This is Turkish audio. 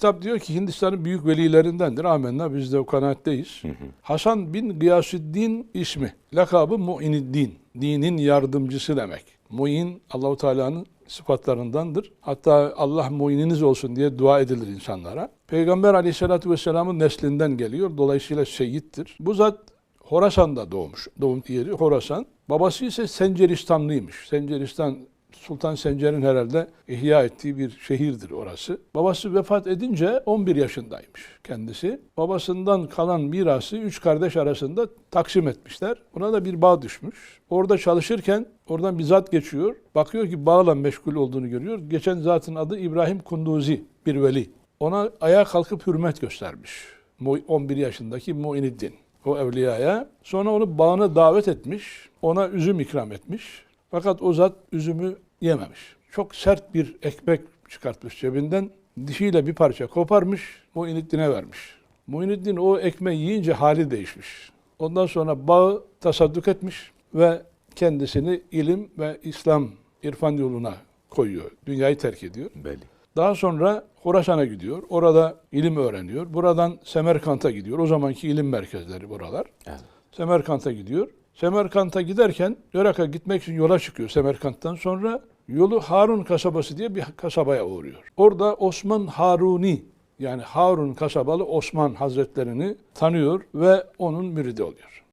Kitap diyor ki Hindistan'ın büyük velilerindendir. Amenna biz de o kanaatteyiz. Hasan bin Gıyasüddin ismi. Lakabı Mu'iniddin. Dinin yardımcısı demek. Mu'in Allahu Teala'nın sıfatlarındandır. Hatta Allah muininiz olsun diye dua edilir insanlara. Peygamber Aleyhisselatü Vesselam'ın neslinden geliyor. Dolayısıyla seyyittir. Bu zat Horasan'da doğmuş. Doğum yeri Horasan. Babası ise Senceristanlıymış. Senceristan Sultan Sencer'in herhalde ihya ettiği bir şehirdir orası. Babası vefat edince 11 yaşındaymış kendisi. Babasından kalan mirası üç kardeş arasında taksim etmişler. Buna da bir bağ düşmüş. Orada çalışırken oradan bir zat geçiyor. Bakıyor ki bağla meşgul olduğunu görüyor. Geçen zatın adı İbrahim Kunduzi bir veli. Ona ayağa kalkıp hürmet göstermiş. Mu- 11 yaşındaki Muiniddin o evliyaya. Sonra onu bağına davet etmiş. Ona üzüm ikram etmiş. Fakat o zat üzümü yememiş. Çok sert bir ekmek çıkartmış cebinden. Dişiyle bir parça koparmış, Muhyiddin'e vermiş. Muhyiddin o ekmeği yiyince hali değişmiş. Ondan sonra bağı tasadduk etmiş ve kendisini ilim ve İslam irfan yoluna koyuyor. Dünyayı terk ediyor. Belli. Daha sonra Horasan'a gidiyor. Orada ilim öğreniyor. Buradan Semerkant'a gidiyor. O zamanki ilim merkezleri buralar. Evet. Semerkant'a gidiyor. Semerkant'a giderken Irak'a gitmek için yola çıkıyor Semerkant'tan sonra. Yolu Harun kasabası diye bir kasabaya uğruyor. Orada Osman Haruni yani Harun kasabalı Osman Hazretlerini tanıyor ve onun müridi oluyor.